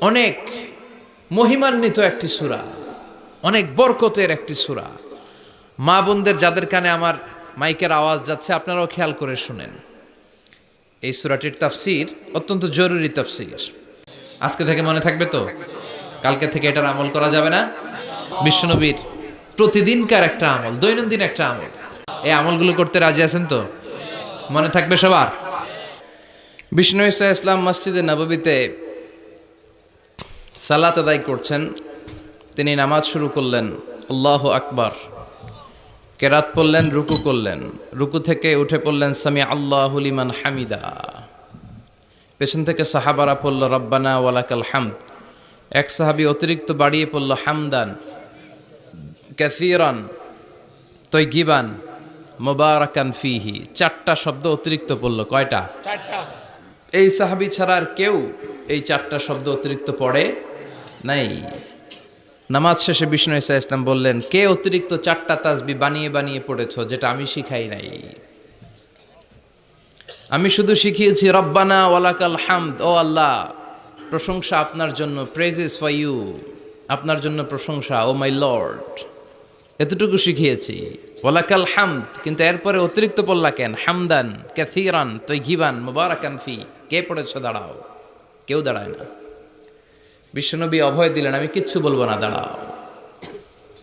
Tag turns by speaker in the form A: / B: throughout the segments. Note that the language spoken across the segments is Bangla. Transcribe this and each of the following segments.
A: অনেক মহিমান্বিত একটি সূরা, অনেক বরকতের একটি সূরা। মা বোনদের যাদের কানে আমার মাইকের আওয়াজ যাচ্ছে, আপনারাও খেয়াল করে শুনেন। এই সূরাটির তাফসির অত্যন্ত জরুরি তাফসির। আজকে থেকে মনে থাকবে তো? কালকে থেকে এটার আমল করা যাবে না? বিশ্বনবীর প্রতিদিনকার একটা আমল, দৈনন্দিন একটা আমল। এই আমলগুলো করতে রাজি আছেন তো? মনে থাকবে সবার? বিষ্ণু ইসা ইসলাম মসজিদে নববীতে সালাত আদায় করছেন তিনি নামাজ শুরু করলেন আল্লাহ আকবার। কেরাত পড়লেন রুকু করলেন। রুকু থেকে উঠে পড়লেন সামি আল্লাহুলিমান হামিদা। পেছন থেকে সাহাবারা পড়ল রব্বানা ওয়ালাকাল হামদ। এক সাহাবি অতিরিক্ত বাড়িয়ে পড়ল হামদান ক্যাসিরান তৈগিবান মোবারকান ফিহি। চারটা শব্দ অতিরিক্ত পড়ল কয়টা?
B: চারটা।
A: এই সাহাবি ছাড়া আর কেউ এই চারটা শব্দ অতিরিক্ত পড়ে নাই। নামাজ শেষে বিষ্ণু ইসা ইসলাম বললেন, কে অতিরিক্ত চারটা তাজবি বানিয়ে বানিয়ে পড়েছ যেটা আমি শিখাই নাই? আমি শুধু শিখিয়েছি, রব্বানা ওয়ালাকাল হামদ, ও আল্লাহ, প্রশংসা আপনার জন্য প্রেজেস ফর ইউ আপনার জন্য প্রশংসা, ও মাই লর্ড, এতটুকু শিখিয়েছি। ওয়ালাকাল হামদ, কিন্তু এরপরে অতিরিক্ত পড়লা কেন? হামদান ক্যাথিরান তৈ ঘিবান মুবারাকান ফি, কে পড়েছ? দাঁড়াও। কেউ দাঁড়ায় না। বিশ্বনবী অভয় দিলেন, আমি কিচ্ছু বলব না, দাঁড়াও।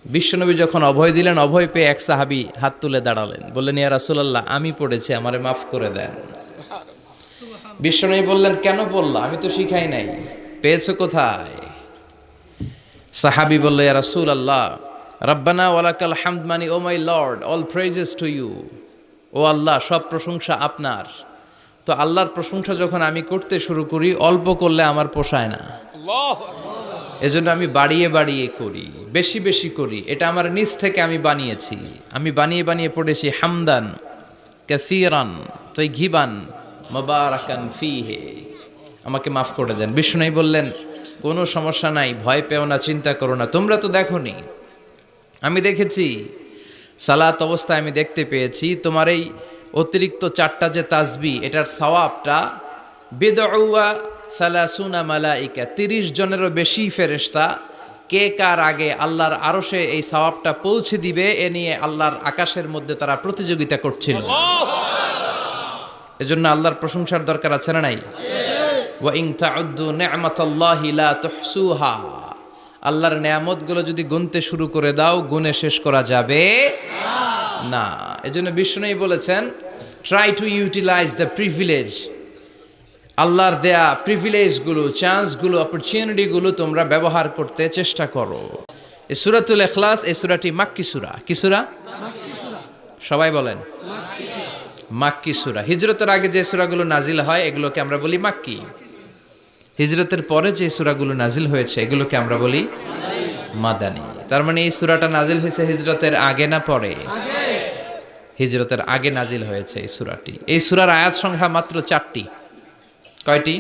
A: বিশ্বনবী যখন অভয় দিলেন, অভয় পেয়ে এক সাহাবি হাত তুলে দাঁড়ালেন। বললেন, ইয়া রাসূলুল্লাহ, আমি পড়েছি, আমারে মাফ করে দেন। বিশ্বনবী বললেন, কেন বললা? আমি তো শিখাই নাই। পেয়েছ কোথায়? সাহাবি বলল, ইয়া রাসূল আল্লাহ রব্বানা ওয়ালাকাল হামদ মানি, O my lord, all praises to you. ও আল্লাহ, সব প্রশংসা আপনার। তো আল্লাহর প্রশংসা যখন আমি করতে শুরু করি অল্প করলে আমার পোষায় না। এজন্য আমি বাড়িয়ে বাড়িয়ে করি বেশি বেশি করি। এটা আমার নিজ থেকে আমি বানিয়েছি। আমি বানিয়ে বানিয়ে পড়েছি হামদান কাসিরান তৈ ঘিবান মবারাকান ফিহে। আমাকে মাফ করে দেন। বিষ্ণু বললেন কোনো সমস্যা নাই ভয় পেও না চিন্তা করো না। তোমরা তো দেখোনি। আমি দেখেছি সালাত অবস্থায় আমি দেখতে পেয়েছি। তোমার এই অতিরিক্ত চারটা যে তাজবি এটার সওয়াবটা বেদউয়া সালাসুনা মালাইকা, তিরিশ জনেরও বেশি ফেরেশতা, কে কার আগে আল্লাহর আরশে এই সওয়াবটা পৌঁছে দিবে, এ নিয়ে আল্লাহর আকাশের মধ্যে তারা প্রতিযোগিতা করছিল। এজন্য আল্লাহর প্রশংসার দরকার আছে না নাই? ওয়া ইন তাউদ্দু নি'মাতাল্লাহি লা তুহসুহা, আল্লাহর যদি গুনতে শুরু করে দাও গুনে শেষ করা যাবে। না, এজন্য বিষ্ণুই বলেছেন try to utilize the privilege আল্লাহর দেয়া প্রিভিলেজগুলো চান্সগুলো অপরচুনিটিগুলো তোমরা ব্যবহার করতে চেষ্টা করো। এই সুরাতুল এখলাস এই সুরাটি মাক্কি সুরা। কি সুরা? সবাই বলেন। মাক্কি সুরা। হিজরতের আগে যে সুরাগুলো নাজিল হয়, এগুলোকে আমরা বলি মাক্কি। হিজরতের পরে যে সুরাগুলো নাজিল হয়েছে, এগুলোকে আমরা বলি মাদানি। তার মানে এই সুরাটা নাজিল হয়েছে হিজরতের আগে না পরে? হিজরতের আগে নাজিল হয়েছে এই সুরাটি। এই সুরার আয়াত সংখ্যা মাত্র চারটি। কয়টি?